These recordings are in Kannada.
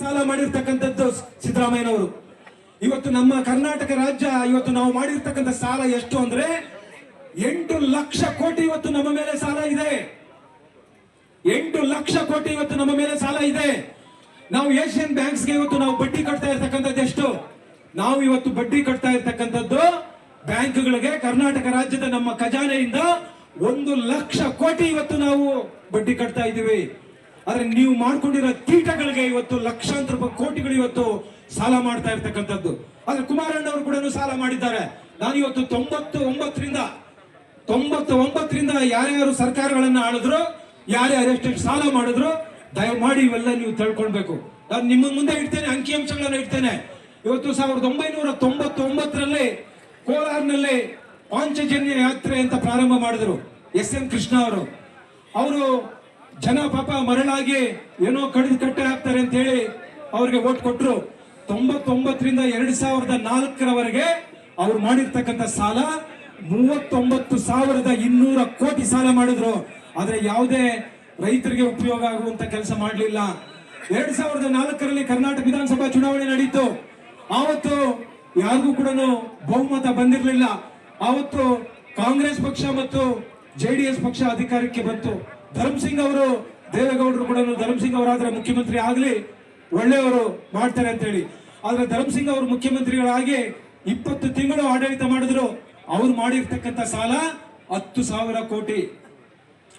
ಸಾಲ ಮಾಡಿರ್ತಕ್ಕಂಥದ್ದು ಸಿದ್ದರಾಮಯ್ಯನವರು. ಇವತ್ತು ನಮ್ಮ ಕರ್ನಾಟಕ ರಾಜ್ಯ ಇವತ್ತು ನಾವು ಮಾಡಿರ್ತಕ್ಕಂಥ ಸಾಲ ಎಷ್ಟು ಅಂದ್ರೆ ಎಂಟು ಲಕ್ಷ ಕೋಟಿ ಇವತ್ತು ನಮ್ಮ ಮೇಲೆ ಸಾಲ ಇದೆ. ಎಂಟು ಲಕ್ಷ ಕೋಟಿ ಇವತ್ತು ನಮ್ಮ ಮೇಲೆ ಸಾಲ ಇದೆ. ನಾವು ಏಷ್ಯನ್ ಬ್ಯಾಂಕ್ಸ್ಗೆ ಇವತ್ತು ನಾವು ಬಡ್ಡಿ ಕಟ್ತಾ ಇರ್ತಕ್ಕಂಥದ್ದು ಎಷ್ಟು? ನಾವು ಇವತ್ತು ಬಡ್ಡಿ ಕಟ್ತಾ ಇರ್ತಕ್ಕಂಥದ್ದು ಬ್ಯಾಂಕ್ಗಳಿಗೆ ಕರ್ನಾಟಕ ರಾಜ್ಯದ ನಮ್ಮ ಖಜಾನೆಯಿಂದ ಒಂದು ಲಕ್ಷ ಕೋಟಿ ಇವತ್ತು ನಾವು ಬಡ್ಡಿ ಕಟ್ತಾ ಇದ್ದೀವಿ. ಆದ್ರೆ ನೀವು ಮಾಡ್ಕೊಂಡಿರೋ ಕೀಟಗಳಿಗೆ ಇವತ್ತು ಲಕ್ಷಾಂತರ ರೂಪಾಯಿ ಕೋಟಿಗಳು ಇವತ್ತು ಸಾಲ ಮಾಡ್ತಾ ಇರ್ತಕ್ಕಂಥದ್ದು. ಆದ್ರೆ ಕುಮಾರಣ್ಣವರು ಕೂಡ ಸಾಲ ಮಾಡಿದ್ದಾರೆ. ನಾನು ಇವತ್ತು ತೊಂಬತ್ತು ಒಂಬತ್ತರಿಂದ ತೊಂಬತ್ತು ಒಂಬತ್ತರಿಂದ ಯಾರ್ಯಾರು ಸರ್ಕಾರಗಳನ್ನ ಆಳಿದ್ರು ಯಾರ್ಯಾರು ಎಷ್ಟೆಷ್ಟು ಸಾಲ ಮಾಡಿದ್ರು, ದಯಮಾಡಿ ಇವೆಲ್ಲ ನೀವು ತಳ್ಕೊಳ್ಬೇಕು. ನಾನು ನಿಮ್ಮ ಮುಂದೆ ಇಡ್ತೇನೆ ಅಂಕಿಅಂಶಗಳನ್ನ ಇಡ್ತೇನೆ. ಇವತ್ತು ಸಾವಿರದ ಒಂಬೈನೂರ ತೊಂಬತ್ತೊಂಬತ್ತರಲ್ಲಿ ಕೋಲಾರ್ನಲ್ಲಿ ಪಾಂಚಜನ್ಯ ಯಾತ್ರೆ ಅಂತ ಪ್ರಾರಂಭ ಮಾಡಿದ್ರು ಎಸ್ ಎನ್ ಕೃಷ್ಣ ಅವರು. ಅವರು ಜನ ಪಾಪ ಮರಳಾಗಿ ಏನೋ ಕಡಿದು ಕಟ್ಟೆ ಹಾಕ್ತಾರೆ ಅಂತ ಹೇಳಿ ಅವ್ರಿಗೆ ಓಟ್ ಕೊಟ್ಟರು ತೊಂಬತ್ತೊಂಬತ್ತರಿಂದ ಎರಡ್ ಸಾವಿರದ ನಾಲ್ಕರವರೆಗೆ ಅವ್ರು ಮಾಡಿರ್ತಕ್ಕಂಥ ಸಾಲ ಮೂವತ್ತೊಂಬತ್ತು ಸಾವಿರದ ಇನ್ನೂರ ಕೋಟಿ ಸಾಲ ಮಾಡಿದ್ರು. ಆದರೆ ಯಾವುದೇ ರೈತರಿಗೆ ಉಪಯೋಗ ಆಗುವಂತ ಕೆಲಸ ಮಾಡಲಿಲ್ಲ. ಎರಡ್ ಸಾವಿರದ ನಾಲ್ಕರಲ್ಲಿ ಕರ್ನಾಟಕ ವಿಧಾನಸಭಾ ಚುನಾವಣೆ ನಡೀತು. ಆವತ್ತು ಯಾರಿಗೂ ಕೂಡ ಬಹುಮತ ಬಂದಿರಲಿಲ್ಲ. ಆವತ್ತು ಕಾಂಗ್ರೆಸ್ ಪಕ್ಷ ಮತ್ತು ಜೆಡಿಎಸ್ ಪಕ್ಷ ಅಧಿಕಾರಕ್ಕೆ ಬಂತು. ಧರ್ಮಸಿಂಗ್ ಅವರು ದೇವೇಗೌಡರು ಕೂಡ ಧರ್ಮಸಿಂಗ್ ಅವರಾದ್ರೆ ಮುಖ್ಯಮಂತ್ರಿ ಆಗಲಿ ಒಳ್ಳೆಯವರು ಮಾಡ್ತಾರೆ ಅಂತ ಹೇಳಿ. ಆದ್ರೆ ಧರ್ಮಸಿಂಗ್ ಅವರು ಮುಖ್ಯಮಂತ್ರಿಗಳಾಗಿ ಇಪ್ಪತ್ತು ತಿಂಗಳು ಆಡಳಿತ ಮಾಡಿದ್ರು. ಅವ್ರು ಮಾಡಿರ್ತಕ್ಕಂಥ ಸಾಲ ಹತ್ತು ಸಾವಿರ ಕೋಟಿ.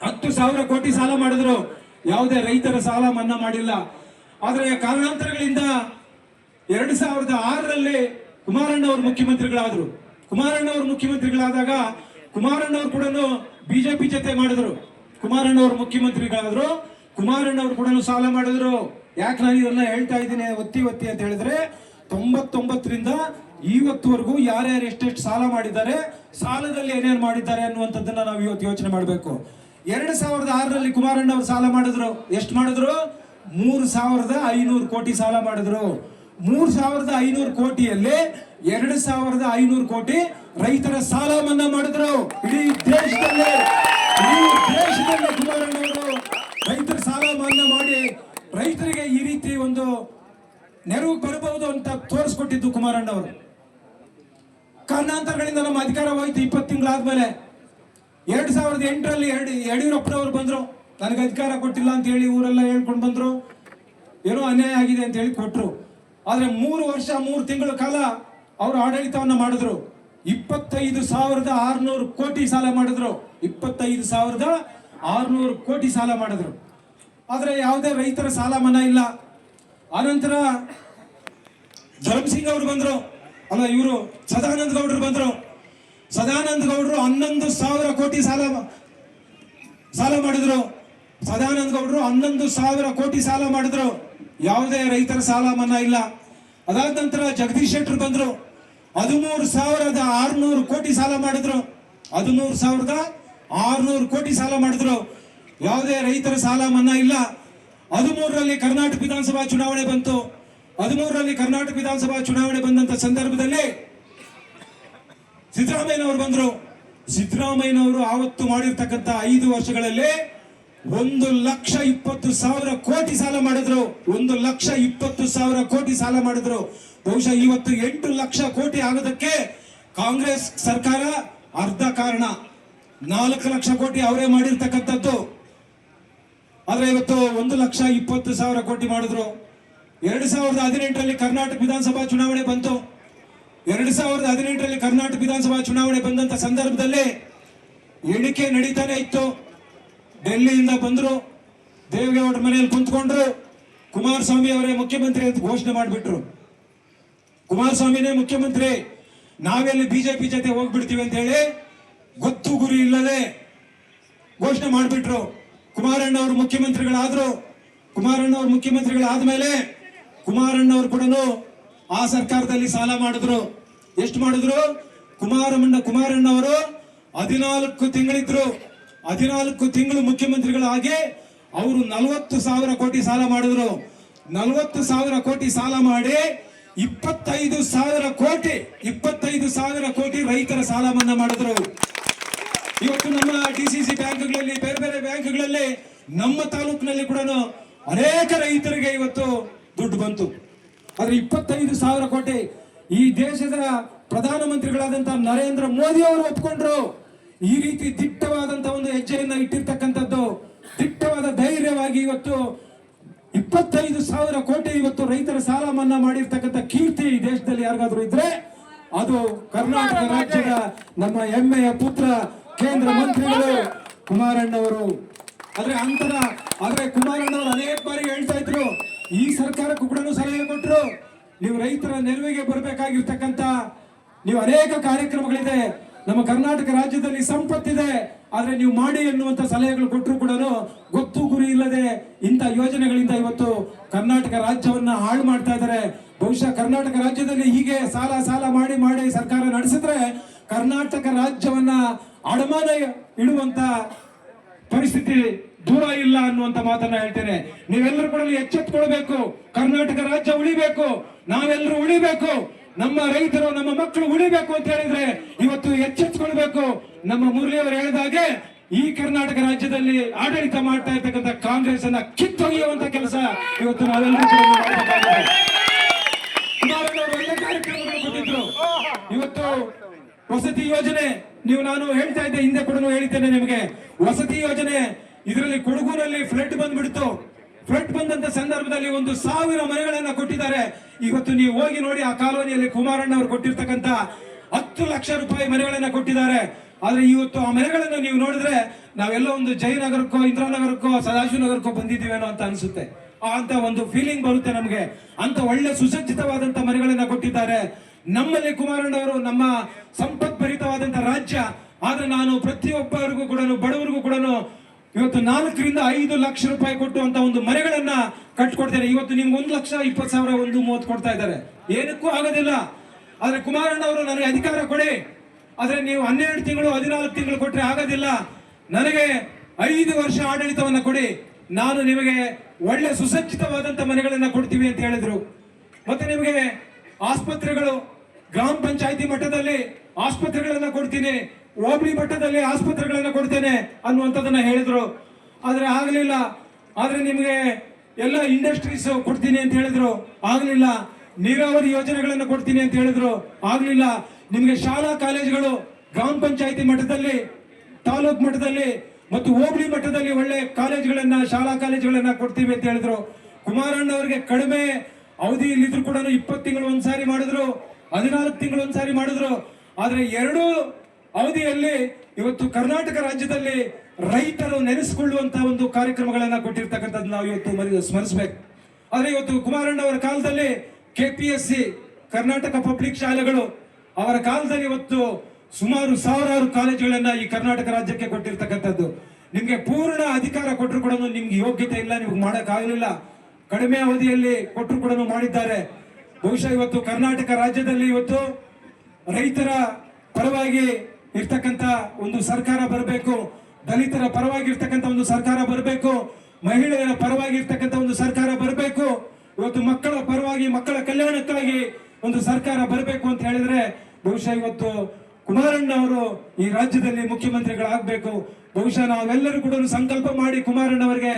ಹತ್ತು ಸಾವಿರ ಕೋಟಿ ಸಾಲ ಮಾಡಿದ್ರು. ಯಾವುದೇ ರೈತರ ಸಾಲ ಮನ್ನಾ ಮಾಡಿಲ್ಲ. ಆದರೆ ಕಾರಣಾಂತರಗಳಿಂದ ಎರಡು ಸಾವಿರದ ಆರರಲ್ಲಿ ಕುಮಾರಣ್ಣ ಅವರು ಮುಖ್ಯಮಂತ್ರಿಗಳಾದ್ರು. ಕುಮಾರಣ್ಣ ಅವರು ಮುಖ್ಯಮಂತ್ರಿಗಳಾದಾಗ ಕುಮಾರಣ್ಣ ಅವರು ಕೂಡ ಬಿಜೆಪಿ ಜೊತೆ ಮಾಡಿದ್ರು. ಕುಮಾರಣ್ಣ ಅವರು ಮುಖ್ಯಮಂತ್ರಿಗಳಾದ್ರು ಕುಮಾರಣ್ಣ ಅವರು ಕೂಡ ಸಾಲ ಮಾಡಿದ್ರು. ಯಾಕೆ ನಾನು ಇದನ್ನ ಹೇಳ್ತಾ ಇದ್ದೀನಿ, ಒತ್ತಿ ಒತ್ತಿ ಅಂತ ಹೇಳಿದ್ರೆ, ತೊಂಬತ್ತೊಂಬತ್ತರಿಂದ ಇವತ್ತುವರೆಗೂ ಯಾರ್ಯಾರು ಎಷ್ಟೆಷ್ಟು ಸಾಲ ಮಾಡಿದ್ದಾರೆ, ಸಾಲದಲ್ಲಿ ಏನೇನು ಮಾಡಿದ್ದಾರೆ ಅನ್ನುವಂಥದ್ದನ್ನ ನಾವು ಇವತ್ತು ಯೋಚನೆ ಮಾಡಬೇಕು. ಎರಡು ಸಾವಿರದ ಆರರಲ್ಲಿ ಕುಮಾರಣ್ಣ ಅವರು ಸಾಲ ಮಾಡಿದ್ರು. ಎಷ್ಟು ಮಾಡಿದ್ರು? ಮೂರು ಸಾವಿರದ ಐನೂರು ಕೋಟಿ ಸಾಲ ಮಾಡಿದ್ರು. ಮೂರು ಸಾವಿರದ ಐನೂರು ಕೋಟಿಯಲ್ಲಿ ಎರಡು ಸಾವಿರದ ಐನೂರು ಕೋಟಿ ರೈತರ ಸಾಲ ಮನ್ನಾ ಮಾಡಿದ್ರು. ಇಡೀ ದೇಶದಲ್ಲಿ. ಇಡೀ ದೇಶದಲ್ಲಿ ಕುಮಾರಣ್ಣವರು ರೈತರ ಸಾಲ ಮನ್ನಾ ಮಾಡಿ ರೈತರಿಗೆ ಈ ರೀತಿ ಒಂದು ನೆರವು ಬರಬಹುದು ಅಂತ ತೋರಿಸ್ಕೊಟ್ಟಿದ್ದು ಕುಮಾರಣ್ಣವರು. ಕಾರಣಾಂತರಗಳಿಂದ ನಮ್ಮ ಅಧಿಕಾರ ಹೋಯ್ತು ಇಪ್ಪತ್ತು ತಿಂಗಳಾದ್ಮೇಲೆ. ಎರಡ್ ಸಾವಿರದ ಎಂಟರಲ್ಲಿ ಯಡಿಯೂರಪ್ಪನವರು ಬಂದರು. ನನಗೆ ಅಧಿಕಾರ ಕೊಟ್ಟಿಲ್ಲ ಅಂತ ಹೇಳಿ ಊರೆಲ್ಲ ಹೇಳ್ಕೊಂಡು ಬಂದರು. ಏನೋ ಅನ್ಯಾಯ ಆಗಿದೆ ಅಂತ ಹೇಳಿ ಕೊಟ್ಟರು ಆದರೆ ಮೂರು ವರ್ಷ, ಮೂರು ತಿಂಗಳ ಕಾಲ ಅವರು ಆಡಳಿತವನ್ನು ಮಾಡಿದ್ರು. ಇಪ್ಪತ್ತೈದು ಸಾವಿರದ ಆರುನೂರು ಕೋಟಿ ಸಾಲ ಮಾಡಿದ್ರು. ಇಪ್ಪತ್ತೈದು ಸಾವಿರದ ಆರುನೂರು ಕೋಟಿ ಸಾಲ ಮಾಡಿದ್ರು. ಆದರೆ ಯಾವುದೇ ರೈತರ ಸಾಲ ಮನ್ನಾ ಇಲ್ಲ. ಆನಂತರ ಧರ್ಮಸಿಂಗ್ ಅವರು ಬಂದರು. ಅಲ್ಲ, ಇವರು ಸದಾನಂದ ಗೌಡರು ಬಂದರು. ಸದಾನಂದ ಗೌಡರು ಹನ್ನೊಂದು ಸಾವಿರ ಕೋಟಿ ಸಾಲ ಸಾಲ ಮಾಡಿದ್ರು. ಸದಾನಂದ ಗೌಡರು ಹನ್ನೊಂದು ಸಾವಿರ ಕೋಟಿ ಸಾಲ ಮಾಡಿದ್ರು. ಯಾವುದೇ ರೈತರ ಸಾಲ ಮನ್ನಾ ಇಲ್ಲ. ಅದಾದ ನಂತರ ಜಗದೀಶ್ ಶೆಟ್ಟರ್ ಬಂದರು. ಹದಿಮೂರು ಸಾವಿರದ ಆರುನೂರು ಕೋಟಿ ಸಾಲ ಮಾಡಿದ್ರು. ಹದಿಮೂರು ಸಾವಿರದ ಆರ್ನೂರು ಕೋಟಿ ಸಾಲ ಮಾಡಿದ್ರು. ಯಾವುದೇ ರೈತರ ಸಾಲ ಮನ್ನಾ ಇಲ್ಲ. ಹದಿಮೂರರಲ್ಲಿ ಕರ್ನಾಟಕ ವಿಧಾನಸಭಾ ಚುನಾವಣೆ ಬಂತು. ಹದಿಮೂರರಲ್ಲಿ ಕರ್ನಾಟಕ ವಿಧಾನಸಭಾ ಚುನಾವಣೆ ಬಂದಂತ ಸಂದರ್ಭದಲ್ಲಿ ಸಿದ್ದರಾಮಯ್ಯನವರು ಬಂದ್ರು. ಸಿದ್ದರಾಮಯ್ಯನವರು ಆವತ್ತು ಮಾಡಿರ್ತಕ್ಕಂಥ ಐದು ವರ್ಷಗಳಲ್ಲಿ ಒಂದು ಲಕ್ಷ ಇಪ್ಪತ್ತು ಸಾವಿರ ಕೋಟಿ ಸಾಲ ಮಾಡಿದ್ರು. ಒಂದು ಲಕ್ಷ ಇಪ್ಪತ್ತು ಸಾವಿರ ಕೋಟಿ ಸಾಲ ಮಾಡಿದ್ರು. ಬಹುಶಃ ಇವತ್ತು ಎಂಟು ಲಕ್ಷ ಕೋಟಿ ಆಗೋದಕ್ಕೆ ಕಾಂಗ್ರೆಸ್ ಸರ್ಕಾರ ಅರ್ಧ ಕಾರಣ. ನಾಲ್ಕು ಲಕ್ಷ ಕೋಟಿ ಅವರೇ ಮಾಡಿರ್ತಕ್ಕಂಥದ್ದು. ಆದರೆ ಇವತ್ತು ಒಂದು ಲಕ್ಷ ಇಪ್ಪತ್ತು ಸಾವಿರ ಕೋಟಿ ಮಾಡಿದ್ರು. ಎರಡು ಸಾವಿರದ ಹದಿನೆಂಟರಲ್ಲಿ ಕರ್ನಾಟಕ ವಿಧಾನಸಭಾ ಚುನಾವಣೆ ಬಂತು. ಎರಡು ಸಾವಿರದ ಹದಿನೆಂಟರಲ್ಲಿ ಕರ್ನಾಟಕ ವಿಧಾನಸಭಾ ಚುನಾವಣೆ ಬಂದಂತ ಸಂದರ್ಭದಲ್ಲಿ ಎಣಿಕೆ ನಡೀತಾನೆ ಇತ್ತು. ಡೆಲ್ಲಿಯಿಂದ ಬಂದ್ರು. ದೇವೇಗೌಡರ ಮನೆಯಲ್ಲಿ ಕುಂತ್ಕೊಂಡ್ರು. ಕುಮಾರಸ್ವಾಮಿ ಅವರೇ ಮುಖ್ಯಮಂತ್ರಿ ಅಂತ ಘೋಷಣೆ ಮಾಡಿಬಿಟ್ರು. ಕುಮಾರಸ್ವಾಮಿನೇ ಮುಖ್ಯಮಂತ್ರಿ. ನಾವೆಲ್ಲಿ ಬಿಜೆಪಿ ಜೊತೆ ಹೋಗ್ಬಿಡ್ತೀವಿ ಅಂತ ಹೇಳಿ ಗೊತ್ತು ಗುರಿ ಇಲ್ಲದೆ ಘೋಷಣೆ ಮಾಡಿಬಿಟ್ರು. ಕುಮಾರಣ್ಣ ಅವರು ಮುಖ್ಯಮಂತ್ರಿಗಳಾದ್ರು. ಕುಮಾರಣ್ಣ ಅವರು ಮುಖ್ಯಮಂತ್ರಿಗಳಾದ್ಮೇಲೆ ಕುಮಾರಣ್ಣ ಅವರು ಕೂಡ ಆ ಸರ್ಕಾರದಲ್ಲಿ ಸಾಲ ಮಾಡಿದ್ರು. ಎಷ್ಟು ಮಾಡಿದ್ರು? ಕುಮಾರಣ್ಣ ಕುಮಾರಣ್ಣ ಅವರು ಹದಿನಾಲ್ಕು ತಿಂಗಳಿದ್ರು. ಹದಿನಾಲ್ಕು ತಿಂಗಳು ಮುಖ್ಯಮಂತ್ರಿಗಳಾಗಿ ಅವರು ನಲವತ್ತು ಸಾವಿರ ಕೋಟಿ ಸಾಲ ಮಾಡಿದ್ರು. ನಲವತ್ತು ಸಾವಿರ ಕೋಟಿ ಸಾಲ ಮಾಡಿ ಇಪ್ಪತ್ತೈದು ಸಾವಿರ ಕೋಟಿ, ಇಪ್ಪತ್ತೈದು ಸಾವಿರ ಕೋಟಿ ರೈತರ ಸಾಲ ಮನ್ನಾ ಮಾಡಿದ್ರು. ಸಿ ಸಿ ಬ್ಯಾಂಕ್ಗಳಲ್ಲಿ ಬೇರೆ ಬೇರೆ ಬ್ಯಾಂಕ್ಗಳಲ್ಲಿ ನಮ್ಮ ತಾಲೂಕಿನಲ್ಲಿ ಕೂಡ ಅನೇಕ ರೈತರಿಗೆ ಇವತ್ತು ದುಡ್ಡು ಬಂತು. ಆದ್ರೆ ಇಪ್ಪತ್ತೈದು ಸಾವಿರ ಕೋಟಿ ಈ ದೇಶದ ಪ್ರಧಾನಮಂತ್ರಿಗಳಾದಂತಹ ನರೇಂದ್ರ ಮೋದಿ ಅವರು ಒಪ್ಕೊಂಡ್ರು. ಈ ರೀತಿ ದಿಟ್ಟವಾದಂತ ಒಂದು ಹೆಜ್ಜೆಯನ್ನ ಇಟ್ಟಿರ್ತಕ್ಕಂಥದ್ದು ದಿಟ್ಟವಾದ ಧೈರ್ಯವಾಗಿ ಇವತ್ತು ಇಪ್ಪತ್ತೈದು ಸಾವಿರ ಕೋಟಿ ಇವತ್ತು ರೈತರ ಸಾಲ ಮನ್ನಾ ಮಾಡಿರ್ತಕ್ಕಂಥ ಕೀರ್ತಿ ಈ ದೇಶದಲ್ಲಿ ಯಾರಿಗಾದ್ರೂ ಇದ್ರೆ ಅದು ಕರ್ನಾಟಕ ರಾಜ್ಯದ ನಮ್ಮ ಹೆಮ್ಮೆಯ ಪುತ್ರ ಕೇಂದ್ರ ಮಂತ್ರಿಗಳು ಕುಮಾರಣ್ಣವರು ಆದ್ರೆ ಅಂತರ ಆದ್ರೆ ಕುಮಾರಣ್ಣವರು ಅನೇಕ ಬಾರಿ ಹೇಳ್ತಾ ಇದ್ರು ಈ ಸರ್ಕಾರಕ್ಕೂ ಕೂಡ ಸಲಹೆ ಕೊಟ್ಟರು ನೀವು ರೈತರ ನೆರವಿಗೆ ಬರಬೇಕಾಗಿರ್ತಕ್ಕಂಥ ನೀವು ಅನೇಕ ಕಾರ್ಯಕ್ರಮಗಳಿದೆ. ನಮ್ಮ ಕರ್ನಾಟಕ ರಾಜ್ಯದಲ್ಲಿ ಸಂಪತ್ತಿದೆ ಆದ್ರೆ ನೀವು ಮಾಡಿ ಎನ್ನುವಂತ ಸಲಹೆಗಳು ಕೊಟ್ಟರು ಕೂಡ ಗೊತ್ತು ಗುರಿ ಇಲ್ಲದೆ ಇಂಥ ಯೋಜನೆಗಳಿಂದ ಇವತ್ತು ಕರ್ನಾಟಕ ರಾಜ್ಯವನ್ನ ಹಾಳು ಮಾಡ್ತಾ ಇದ್ದಾರೆ. ಬಹುಶಃ ಕರ್ನಾಟಕ ರಾಜ್ಯದಲ್ಲಿ ಹೀಗೆ ಸಾಲ ಸಾಲ ಮಾಡಿ ಮಾಡಿ ಸರ್ಕಾರ ನಡೆಸಿದ್ರೆ ಕರ್ನಾಟಕ ರಾಜ್ಯವನ್ನ ಅಡಮಾನ ಇಡುವಂತ ಪರಿಸ್ಥಿತಿ ದೂರ ಇಲ್ಲ ಅನ್ನುವಂತ ಮಾತನ್ನ ಹೇಳ್ತೇನೆ. ನೀವೆಲ್ಲರೂ ಕೂಡ ಎಚ್ಚೆತ್ಕೊಳ್ಬೇಕು. ಕರ್ನಾಟಕ ರಾಜ್ಯ ಉಳಿಬೇಕು. ನಾವೆಲ್ಲರೂ ಉಳಿಬೇಕು. ನಮ್ಮ ರೈತರು, ನಮ್ಮ ಮಕ್ಕಳು ಉಳಿಬೇಕು ಅಂತ ಹೇಳಿದ್ರೆ ಇವತ್ತು ಎಚ್ಚೆತ್ಕೊಳ್ಬೇಕು. ನಮ್ಮ ಮುರಳಿಯವರು ಹೇಳಿದಾಗೆ ಈ ಕರ್ನಾಟಕ ರಾಜ್ಯದಲ್ಲಿ ಆಡಳಿತ ಮಾಡ್ತಾ ಇರ್ತಕ್ಕಂಥ ಕಾಂಗ್ರೆಸ್ ಅನ್ನ ಕಿತ್ತೊಗೆಯುವಂತ ಕೆಲಸ ಇವತ್ತು ನಾವೆಲ್ಲರೂ ಇವತ್ತು ವಸತಿ ಯೋಜನೆ ನೀವು ನಾನು ಹೇಳ್ತಾ ಇದ್ದೆ, ಹಿಂದೆ ಕೂಡ ಹೇಳಿದ್ದೇನೆ ನಿಮಗೆ. ವಸತಿ ಯೋಜನೆ, ಇದರಲ್ಲಿ ಕೊಡಗುನಲ್ಲಿ ಫ್ಲಡ್ ಬಂದ್ಬಿಡ್ತು. ಫ್ಲಡ್ ಬಂದಂತ ಸಂದರ್ಭದಲ್ಲಿ ಒಂದು ಸಾವಿರ ಮನೆಗಳನ್ನ ಕೊಟ್ಟಿದ್ದಾರೆ. ಇವತ್ತು ನೀವು ಹೋಗಿ ನೋಡಿ ಆ ಕಾಲೋನಿಯಲ್ಲಿ ಕುಮಾರಣ್ಣ ಅವರು ಕೊಟ್ಟಿರ್ತಕ್ಕಂತ ಹತ್ತು ಲಕ್ಷ ರೂಪಾಯಿ ಮನೆಗಳನ್ನ ಕೊಟ್ಟಿದ್ದಾರೆ. ಆದ್ರೆ ಇವತ್ತು ಆ ಮನೆಗಳನ್ನ ನೀವು ನೋಡಿದ್ರೆ ನಾವೆಲ್ಲ ಒಂದು ಜಯನಗರಕ್ಕೋ, ಇಂದ್ರಾನಗರಕ್ಕೋ, ಸದಾಶಿವನಗರಕ್ಕೋ ಬಂದಿದ್ದೀವೇನೋ ಅಂತ ಅನ್ಸುತ್ತೆ. ಅಂತ ಒಂದು ಫೀಲಿಂಗ್ ಬರುತ್ತೆ ನಮಗೆ. ಅಂತ ಒಳ್ಳೆ ಸುಸಜ್ಜಿತವಾದಂತ ಮನೆಗಳನ್ನ ಕೊಟ್ಟಿದ್ದಾರೆ. ನಮ್ಮಲ್ಲಿ ಕುಮಾರಣ್ಣವರು ನಮ್ಮ ಸಂಪತ್ಭರಿತವಾದಂತ ರಾಜ್ಯ, ಆದ್ರೆ ನಾನು ಪ್ರತಿಯೊಬ್ಬರಿಗೂ ಕೂಡ ಬಡವರಿಗೂ ಕೂಡ ಇವತ್ತು ನಾಲ್ಕರಿಂದ ಐದು ಲಕ್ಷ ರೂಪಾಯಿ ಕೊಟ್ಟುವಂತ ಒಂದು ಮನೆಗಳನ್ನ ಕಟ್ಕೊಡ್ತಾರೆ ಇವತ್ತು ನಿಮ್ಗೆ ಒಂದು ಲಕ್ಷ ಇಪ್ಪತ್ತು ಸಾವಿರ ಒಂದು ಮೂವತ್ತು ಕೊಡ್ತಾ ಇದ್ದಾರೆ. ಏನಕ್ಕೂ ಆಗೋದಿಲ್ಲ. ಆದ್ರೆ ಕುಮಾರಣ್ಣವರು ನನಗೆ ಅಧಿಕಾರ ಕೊಡಿ. ಆದ್ರೆ ನೀವು ಹನ್ನೆರಡು ತಿಂಗಳು, ಹದಿನಾಲ್ಕು ತಿಂಗಳು ಕೊಟ್ಟರೆ ಆಗೋದಿಲ್ಲ. ನನಗೆ ಐದು ವರ್ಷ ಆಡಳಿತವನ್ನು ಕೊಡಿ. ನಾನು ನಿಮಗೆ ಒಳ್ಳೆ ಸುಸಜ್ಜಿತವಾದಂಥ ಮನೆಗಳನ್ನು ಕೊಡ್ತೀವಿ ಅಂತ ಹೇಳಿದ್ರು. ಮತ್ತೆ ನಿಮಗೆ ಆಸ್ಪತ್ರೆಗಳು ಗ್ರಾಮ ಪಂಚಾಯಿತಿ ಮಟ್ಟದಲ್ಲಿ ಆಸ್ಪತ್ರೆಗಳನ್ನ ಕೊಡ್ತೀನಿ, ಹೋಬಳಿ ಮಟ್ಟದಲ್ಲಿ ಆಸ್ಪತ್ರೆಗಳನ್ನ ಕೊಡ್ತೇನೆ ಅನ್ನುವಂಥದ್ದನ್ನ ಹೇಳಿದ್ರು. ಆದರೆ ಆಗಲಿಲ್ಲ. ಆದರೆ ನಿಮಗೆ ಎಲ್ಲ ಇಂಡಸ್ಟ್ರೀಸ್ ಕೊಡ್ತೀನಿ ಅಂತ ಹೇಳಿದ್ರು. ಆಗಲಿಲ್ಲ. ನೀರಾವರಿ ಯೋಜನೆಗಳನ್ನು ಕೊಡ್ತೀನಿ ಅಂತ ಹೇಳಿದ್ರು. ಆಗಲಿಲ್ಲ. ನಿಮಗೆ ಶಾಲಾ ಕಾಲೇಜುಗಳು ಗ್ರಾಮ ಪಂಚಾಯಿತಿ ಮಟ್ಟದಲ್ಲಿ, ತಾಲೂಕ್ ಮಟ್ಟದಲ್ಲಿ ಮತ್ತು ಹೋಬಳಿ ಮಟ್ಟದಲ್ಲಿ ಒಳ್ಳೆ ಕಾಲೇಜುಗಳನ್ನ, ಶಾಲಾ ಕಾಲೇಜುಗಳನ್ನ ಕೊಡ್ತೀವಿ ಅಂತ ಹೇಳಿದ್ರು. ಕುಮಾರಣ್ಣ ಅವರಿಗೆ ಕಡಿಮೆ ಅವಧಿಯಲ್ಲಿದ್ರು ಕೂಡ ಇಪ್ಪತ್ತು ತಿಂಗಳು ಒಂದ್ಸಾರಿ ಮಾಡಿದ್ರು, ಹದಿನಾಲ್ಕು ತಿಂಗಳು ಒಂದ್ಸಾರಿ ಮಾಡಿದ್ರು. ಆದ್ರೆ ಎರಡು ಅವಧಿಯಲ್ಲಿ ಇವತ್ತು ಕರ್ನಾಟಕ ರಾಜ್ಯದಲ್ಲಿ ರೈತರು ನೆನೆಸಿಕೊಳ್ಳುವಂತ ಒಂದು ಕಾರ್ಯಕ್ರಮಗಳನ್ನ ಕೊಟ್ಟಿರ್ತಕ್ಕಂಥದ್ದು ನಾವು ಇವತ್ತು ಮರಿ, ಸ್ಮರಿಸಬೇಕು. ಆದ್ರೆ ಇವತ್ತು ಕುಮಾರಣ್ಣ ಅವರ ಕಾಲದಲ್ಲಿ ಸಿ ಕರ್ನಾಟಕ ಪಬ್ಲಿಕ್ ಶಾಲೆಗಳು, ಅವರ ಕಾಲದಲ್ಲಿ ಇವತ್ತು ಸುಮಾರು ಸಾವಿರಾರು ಕಾಲೇಜುಗಳನ್ನ ಈ ಕರ್ನಾಟಕ ರಾಜ್ಯಕ್ಕೆ ಕೊಟ್ಟಿರ್ತಕ್ಕಂಥದ್ದು. ನಿಮ್ಗೆ ಪೂರ್ಣ ಅಧಿಕಾರ ಕೊಟ್ಟರು ಕೂಡ ನಿಮ್ಗೆ ಯೋಗ್ಯತೆ ಇಲ್ಲ, ನಿಮ್ಗೆ ಮಾಡಕ್ ಆಗಲಿಲ್ಲ ಕಡಿಮೆ ಅವಧಿಯಲ್ಲಿ ಕೊಟ್ಟರು ಕೂಡ ಮಾಡಿದ್ದಾರೆ. ಬಹುಶಃ ಇವತ್ತು ಕರ್ನಾಟಕ ರಾಜ್ಯದಲ್ಲಿ ಇವತ್ತು ರೈತರ ಪರವಾಗಿ ಇರ್ತಕ್ಕಂಥ ಒಂದು ಸರ್ಕಾರ ಬರಬೇಕು, ದಲಿತರ ಪರವಾಗಿ ಇರ್ತಕ್ಕಂಥ ಒಂದು ಸರ್ಕಾರ ಬರಬೇಕು, ಮಹಿಳೆಯರ ಪರವಾಗಿ ಇರ್ತಕ್ಕಂಥ ಒಂದು ಸರ್ಕಾರ ಬರಬೇಕು, ಇವತ್ತು ಮಕ್ಕಳ ಪರವಾಗಿ, ಮಕ್ಕಳ ಕಲ್ಯಾಣಕ್ಕಾಗಿ ಒಂದು ಸರ್ಕಾರ ಬರಬೇಕು ಅಂತ ಹೇಳಿದ್ರೆ ಬಹುಶಃ ಇವತ್ತು ಕುಮಾರಣ್ಣ ಅವರು ಈ ರಾಜ್ಯದಲ್ಲಿ ಮುಖ್ಯಮಂತ್ರಿಗಳಾಗಬೇಕು. ಬಹುಶಃ ನಾವೆಲ್ಲರೂ ಕೂಡ ಸಂಕಲ್ಪ ಮಾಡಿ ಕುಮಾರಣ್ಣ ಅವರಿಗೆ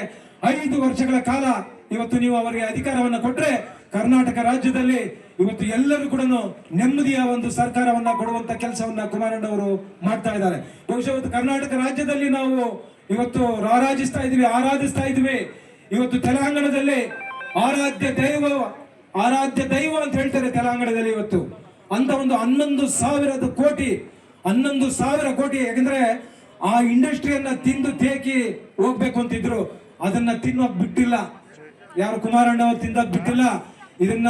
ಐದು ವರ್ಷಗಳ ಕಾಲ ಇವತ್ತು ನೀವು ಅವರಿಗೆ ಅಧಿಕಾರವನ್ನು ಕೊಟ್ಟರೆ ಕರ್ನಾಟಕ ರಾಜ್ಯದಲ್ಲಿ ಇವತ್ತು ಎಲ್ಲರೂ ಕೂಡ ನೆಮ್ಮದಿಯ ಒಂದು ಸರ್ಕಾರವನ್ನ ಕೊಡುವಂತ ಕೆಲಸವನ್ನ ಕುಮಾರಣ್ಣ ಅವರು ಮಾಡ್ತಾ ಇದ್ದಾರೆ. ಬಹುಶಃ ಇವತ್ತು ಕರ್ನಾಟಕ ರಾಜ್ಯದಲ್ಲಿ ನಾವು ಇವತ್ತು ರಾರಾಜಿಸ್ತಾ ಇದೀವಿ, ಆರಾಧಿಸ್ತಾ ಇದೀವಿ. ಇವತ್ತು ತೆಲಂಗಾಣದಲ್ಲಿ ಆರಾಧ್ಯ ದೈವ ಆರಾಧ್ಯ ದೈವ ಅಂತ ಹೇಳ್ತಾರೆ ತೆಲಂಗಾಣದಲ್ಲಿ ಇವತ್ತು. ಅಂತ ಒಂದು ಹನ್ನೊಂದು ಸಾವಿರದ ಕೋಟಿ, ಹನ್ನೊಂದು ಸಾವಿರ ಕೋಟಿ ಯಾಕಂದ್ರೆ ಆ ಇಂಡಸ್ಟ್ರಿಯನ್ನ ತಿಂದು ತೇಕಿ ಹೋಗ್ಬೇಕು ಅಂತಿದ್ರು. ಅದನ್ನ ತಿನ್ನೋಕ್ ಬಿಟ್ಟಿಲ್ಲ. ಯಾರು ಕುಮಾರಣ್ಣ ಅವ್ರು ತಿಂದಾಗ ಬಿಟ್ಟಿಲ್ಲ, ಇದನ್ನ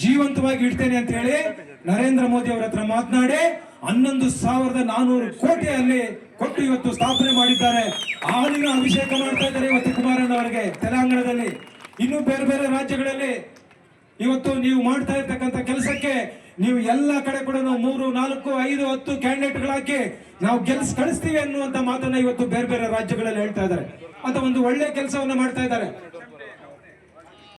ಜೀವಂತವಾಗಿ ಇಡ್ತೇನೆ ಅಂತ ಹೇಳಿ ನರೇಂದ್ರ ಮೋದಿ ಅವರ ಹತ್ರ ಮಾತನಾಡಿ, ಹನ್ನೊಂದು ಸಾವಿರದ ನಾನೂರು ಕೋಟಿ ಅಲ್ಲಿ ಕೊಟ್ಟು ಇವತ್ತು ಸ್ಥಾಪನೆ ಮಾಡಿದ್ದಾರೆ. ಹಾಲಿನ ಅಭಿಷೇಕ ಮಾಡ್ತಾ ಇದ್ದಾರೆ ಇವತ್ತು ಕುಮಾರಣ್ಣ ಅವರಿಗೆ ತೆಲಂಗಾಣದಲ್ಲಿ. ಇನ್ನು ಬೇರೆ ಬೇರೆ ರಾಜ್ಯಗಳಲ್ಲಿ ಇವತ್ತು ನೀವು ಮಾಡ್ತಾ ಇರ್ತಕ್ಕಂಥ ಕೆಲಸಕ್ಕೆ ನೀವು ಎಲ್ಲ ಕಡೆ ಕೂಡ ಮೂರು, ನಾಲ್ಕು, ಐದು, ಹತ್ತು ಕ್ಯಾಂಡಿಡೇಟ್ಗಳಾಕಿ ನಾವು ಗೆಲ್ಸ್ ಕಳಿಸ್ತೀವಿ ಅನ್ನುವಂತ ಮಾತನ್ನ ಇವತ್ತು ಬೇರೆ ಬೇರೆ ರಾಜ್ಯಗಳಲ್ಲಿ ಹೇಳ್ತಾ ಇದ್ದಾರೆ. ಅಂತ ಒಂದು ಒಳ್ಳೆ ಕೆಲಸವನ್ನ ಮಾಡ್ತಾ ಇದ್ದಾರೆ.